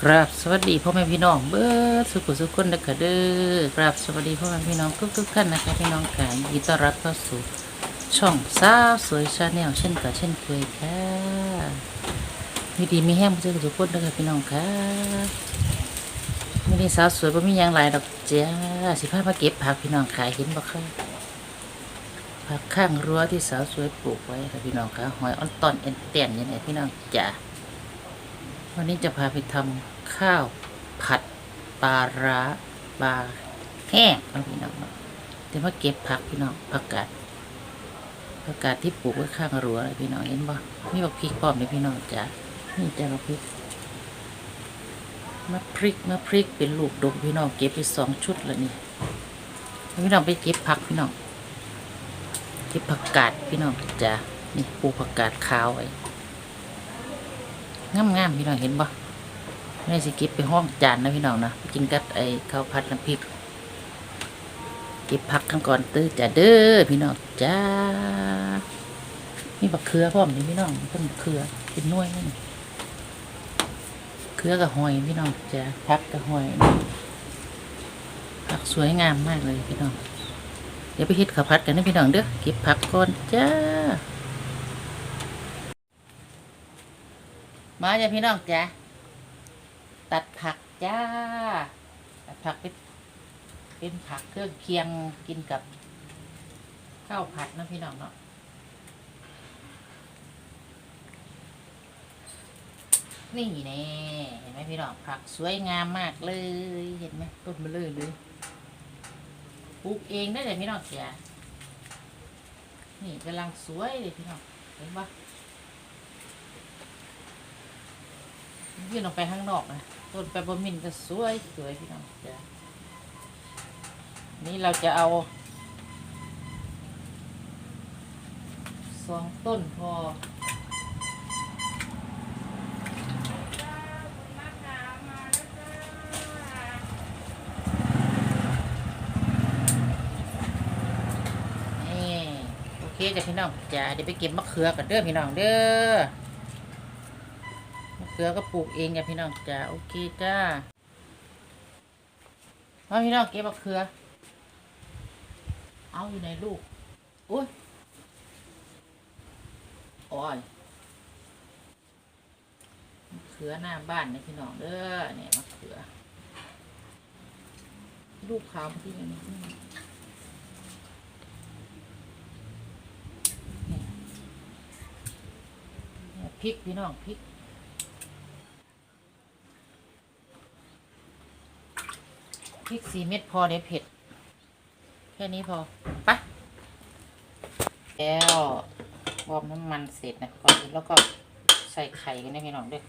ครับสวัสดีพ่อแม่พี่น้องเบิร์ดสุขสุขคนนะคะเด้อครับสวัสดีพ่อแม่พี่น้องทุกทุกท่านนะคะพี่น้องค่ะยินดีต้อนรับเข้าสู่ช่องสาวสวยชาแนลเช่นกับเช่นเคยค่ะมีดีมีแห้งสุขสุขคนนะคะพี่น้องค่ะไม่ได้สาวสวยบ่มีหยังหลดอกเจ้าสิพามาเก็บผักพี่น้องขายเห็นบ่ค่ะผักข้างรั้วที่สาวสวยปลูกไว้ค่ะพี่น้องค่ะหอยอ่อนตอนเอ็นเตียนยังไงพี่น้องจ้าวันนี้จะพาไปทำ ข้าว ผัดปลาร้าปลาแห้งเอาพี่น้องเดี๋ยวมาเก็บผักพี่น้องผักกาดผักกาดที่ปลูกไว้ข้างรั้วเลยพี่น้องเห็นบ่มีบักพริกพร้อมเลยพี่น้องจ้ะนี่จ้ะบักพริกมะพริกมะพริกเป็นลูกดกพี่น้องเก็บไปสองชุดแล้วนี่พี่น้องไปเก็บผักพี่น้องเก็บผักกาดพี่น้องจ้ะนี่ปลูกผักกาดขาวไว้งามงามๆพี่น้องเห็นบ่ แม่สิเก็บไปห้องจานนะพี่น้องนะไปกินกับไอ้ข้าวผัดน้ำพริกเก็บผักกันก่อนตื้อจ้าเด้อพี่น้องจ้ามีบักเขือพร้อมนี่พี่น้องต้นบักเขือเป็นน่วยนี่เขือกับหอยพี่น้องจ้าผักกับหอยผักสวยงามมากเลยพี่น้องเดี๋ยวไปเฮ็ดข้าวผัดกันนะพี่น้องเด้อเก็บผักก่อนจ้ามาจ้ะพี่น้องจ้ะ ตัดผักจ้า ตัดผักเป็นเป็นผักเครื่องเคียงกินกับข้าวผัดนะพี่น้องเนาะนี่แน่เห็นไหมพี่น้องผักสวยงามมากเลยเห็นไหมต้นเบลอเลยปลูกเองได้เลยพี่น้องจ้ะนี่กำลังสวยเลยพี่น้องเห็นปะยื่นออกไปข้างนอกนะ ต้นไปบมินก็สวยสวยพี่น้องจ้ะนี่เราจะเอาสองต้นพอนี่โอเคจ้ะพี่น้องจ้ะเดี๋ยวไปเก็บมะเขือกันเด้อพี่น้องเด้อ เขือก็ปลูกเองจ้ะพี่น้องจ้าโอเคจ้าเอาพี่น้องเก็บมะเขือ เอาอยู่ในลูกอุ้ยโอ้ยมะเขือหน้าบ้านนะพี่น้องเด้อเนี่ยมะเขือ ลูกขาวที่นี่นี่เนี่ยพริกพี่น้องพริก พริกสี่เม็ดพอเดี๋ยวเผ็ด แค่นี้พอไปะแล้ววอร์มน้ำมันเสร็จนะก่อนแล้วก็ใส่ไข่กันนะพี่น้องด้วย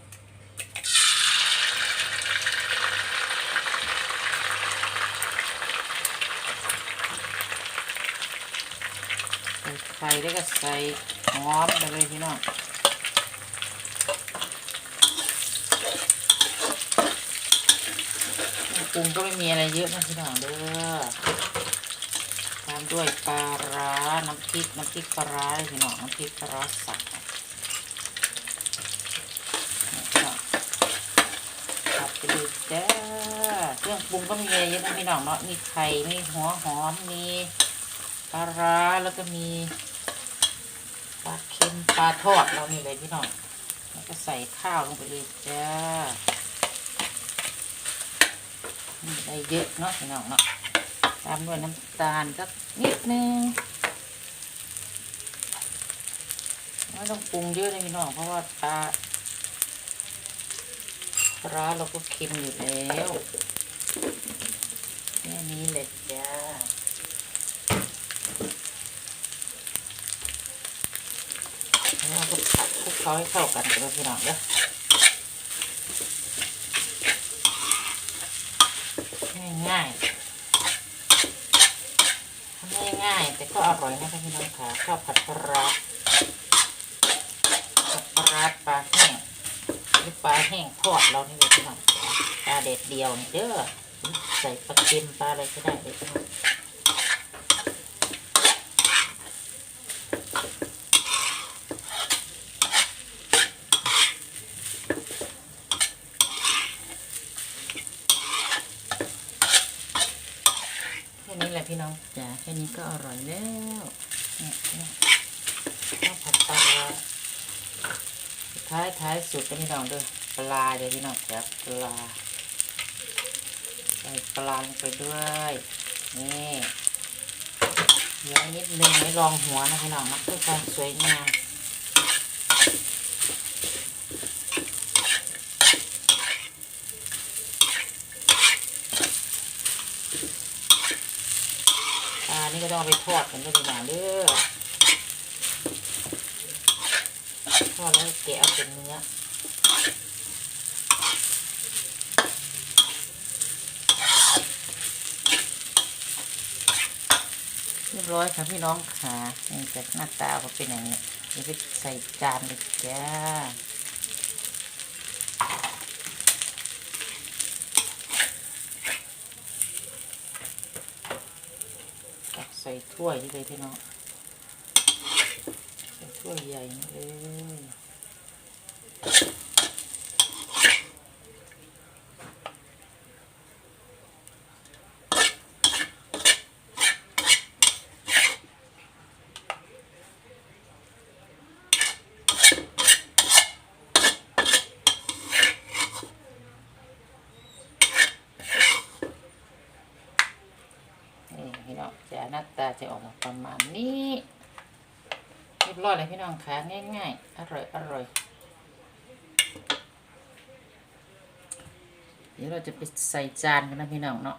ใส่ไข่แล้วก็ใส่หอมไปเลยพี่น้อง รุงก็ไม่มีอะไรเยอะนะพี่น้องเด้อตามด้วยปลาร้าน้ำพริกน้ำพริกปลาร้าพี่น้องน้ำพริกปลาร้าสับผัดไปดูจ้าเครื่องปรุงก็มีอะไรเยอะนะพี่น้องเนาะมีไข่มีหัวหอมมีปลาร้าแล้วก็มีปลาเค็มปลาทอดเรานี่เลยพี่น้องแล้วก็ใส่ข้าวลงไปเลยจ้า ได้เยอะเนาะพี่น้องเนาะตามด้วยน้ำตาลสักนิดนึงไม่ต้องปรุงเยอะเลยพี่น้องเพราะว่าปลาปลาร้าเราก็เค็มอยู่แล้วแค่นี้เลยจ้าเราก็ผัดคลุกเคล้าให้เข้ากันกันพี่น้องเด้อ ง่ายทำง่ายๆแต่ก็อร่อยนะคะพี่น้องค่ะข้าวผัดปลาร้าผัดปลาร้าปลาแห้งหรือปลาแห้งทอดเรานี่เลยพี่น้องปลาเด็ดเดียวนี่เด้อใส่ปลาเค็มปลาอะไรก็ได้เลยพี่น้อง พี่น้องจ๋าแค่นี้ก็อร่อยแล้วเนี่ยเนี่ยข้าวผัดปลาท้ายท้ายสุดก็พี่น้องด้วยปลาเดี๋ยวพี่น้องจ๋าปลาใส่ปลาลงไปด้วยนี่เดี๋ยวนิดนึงไม่ลองหัวนะพี่น้องนะเพื่อความสวยงาม อ่านี่ต้องเอาไปทอดกันด้วยดีกว่าเด้อทอดแล้วแกะเอาเป็นเนื้อเรียบร้อยค่ะพี่น้องค่ะนี่จะหน้าตาก็เป็นอย่างนี้เดี๋ยวไปใส่จานเลยจ้าตักใส่ถ้วยนี่เลยพี่น้องใส่ถ้วยใหญ่นี่เลยนี่พี่น้องจะหน้า ตาจะออกมาประมาณนี้เรียบร้อยเลยพี่น้องค่ะง่ายๆ อร่อยอร่อยเดี๋ยวเราจะไปใส่จานกันนะพี่น้องเนาะ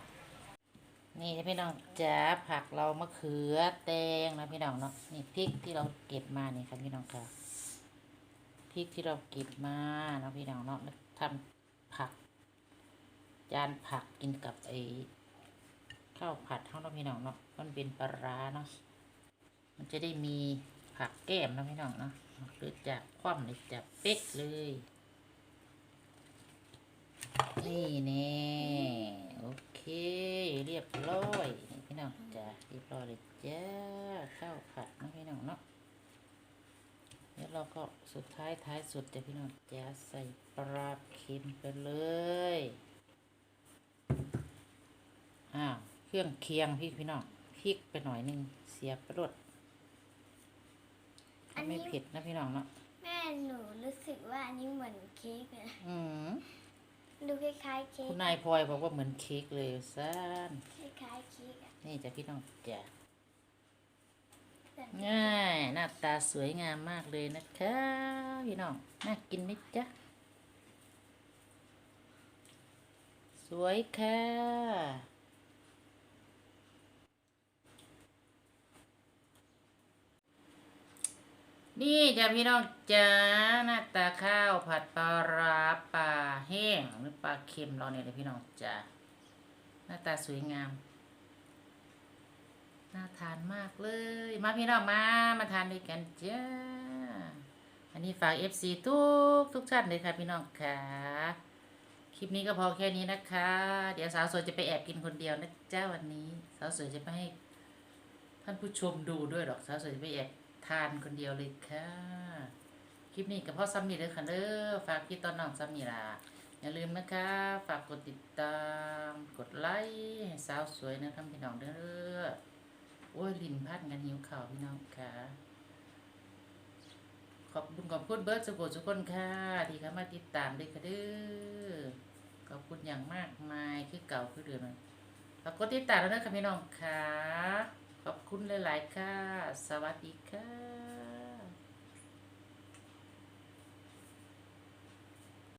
นี่พี่น้องจ้าผักเรามะเขือแตงนะพี่น้องเนาะนี่พริกที่เราเก็บมานี่ครับพี่น้องค่ะพริกที่เราเก็บมาเนาะพี่น้องเนาะแล้วทำผัก จานผักกินกับไอ ข้าวผัดเท่านั้นพี่น้องเนาะมันเป็นปลาร้าเนาะมันจะได้มีผักแก้มนะพี่น้องเนาะหรือจากคว่ำหรือจากเป๊กเลยนี่แน่โอเค เรียบร้อยพี่น้องจ้าเรียบร้อยเลยจ้าข้าวผัดนะพี่น้องเนาะเดี๋ยวเราก็สุดท้ายท้ายสุดจะพี่น้องจ้าใส่ปลาเค็มไปเลยอ้าวเค รื่องเคียงพี่พี่น้องพริกไปหน่อยหนึงเสียบไปรดอันนี้ ไม่เผ็ดนะพี่น้องเนาะแม่หนูรู้สึกว่าอันนี้เหมือนเค้กเลยนะอืมดูคล้ายๆเค้กคุณนายพลอยบอกว่าเหมือนเค้กเลยซ่านคล้ายๆเค้กอะนี่จะพี่น้องจ้าแต่ง่ายหน้าตาสวยงามมากเลยนะคะพี่น้องน่ากินไหมจ๊ะสวยค่ะ นี่จ้ะพี่น้องจ้าหน้าตาข้าวผัดปลาร้าปลาแห้งหรือปลาเค็มเราเนี่ยเลยพี่น้องจ้าหน้าตาสวยงามน่าทานมากเลย มาพี่น้องมามาทานด้วยกันจ้าอันนี้ฝาก FC ทุกทุกท่านเลยค่ะพี่น้องค่ะคลิปนี้ก็พอแค่นี้นะคะ เดี๋ยวสาวสวยจะไปแอบกินคนเดียวนะจ้าวันนี้ สาวสวยจะไม่ให้ท่านผู้ชมดูด้วยหรอกสาวสวยจะไปแอบ ทานคนเดียวเลยค่ะ คลิปนี้กับพ่อซัมมี่เลยค่ะเด้อฝากพี่ตอนน้องซัมมี่ล่ะอย่าลืมนะคะ ฝากกดติดตาม กดไลค์ให้สาวสวยนะครับพี่น้องเด้อโอ้ยลิ้นพัดกันหิวข่าวพี่น้องค่ะ ขอบคุณขอบคุณเบิร์ดสุโขทุกคนค่ะ ที่เข้ามาติดตามด้วยค่ะเด้อขอบคุณอย่างมากมายคือเก่าคือเดิมเลยฝากกดติดตามแล้วนะคะพี่น้องค่ะ ขอบคุณหลาย ๆ ค่ะ สวัสดีค่ะ